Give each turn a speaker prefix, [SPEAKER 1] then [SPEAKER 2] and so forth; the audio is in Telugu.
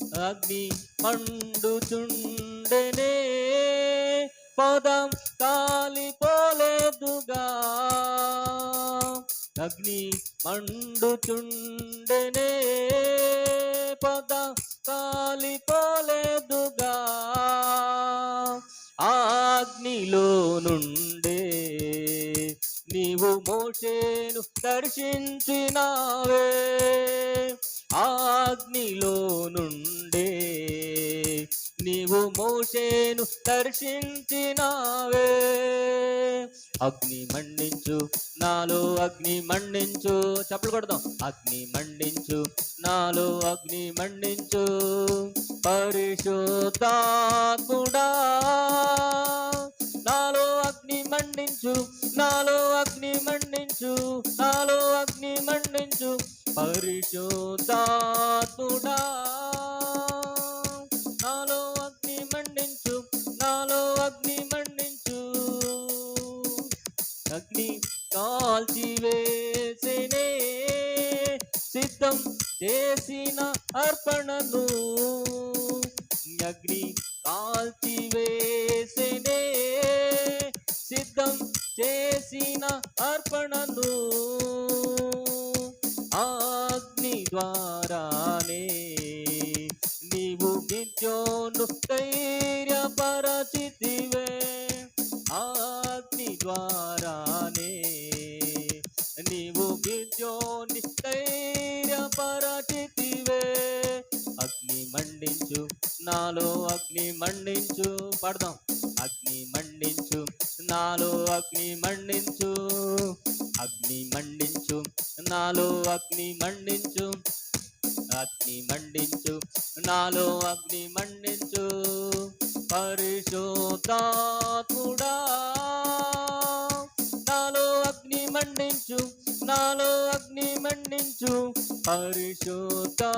[SPEAKER 1] అగ్ని మండుచుండెనే పదం కాలిపోలేదుగా. అగ్ని మండుచుండెనే పదం కాలిపోలేదుగా. అగ్నిలో నుండే నీవు మోషేను దర్శించినావే. నీవు మోసేను దర్శించినావే. అగ్ని మండించు నాలో అగ్ని మండించు. చెప్పలు కొడదాం. అగ్ని మండించు నాలో అగ్ని మండించు. పరిశుద్ధాత్ముడా నాలో అగ్ని మండించు నాలో అగ్ని మండించు నాలో అగ్ని మండించు. పరిశుద్ధాత్ముడా. అగ్ని కాల్చివేసినే సిద్ధం చేసిన అర్పణను. అగ్ని కాల్చివేసినే సిద్ధం చేసిన అర్పణను. అగ్ని ద్వారానే నీవు గిద్యోను కై ద్వారానే నీవు గిద్యోని ధైర్యపరచితివే అగ్ని మండించు నాలో అగ్ని మండించు. పడదాం. అగ్ని మండించు నాలో అగ్ని మండించు. అగ్ని మండించు నాలో అగ్ని మండించు. అగ్ని మండించు నాలో అగ్ని మండించు. పరిశోధాత్ముడా మండించు నాలో అగ్ని మండించు పరిశోధాత్ముడా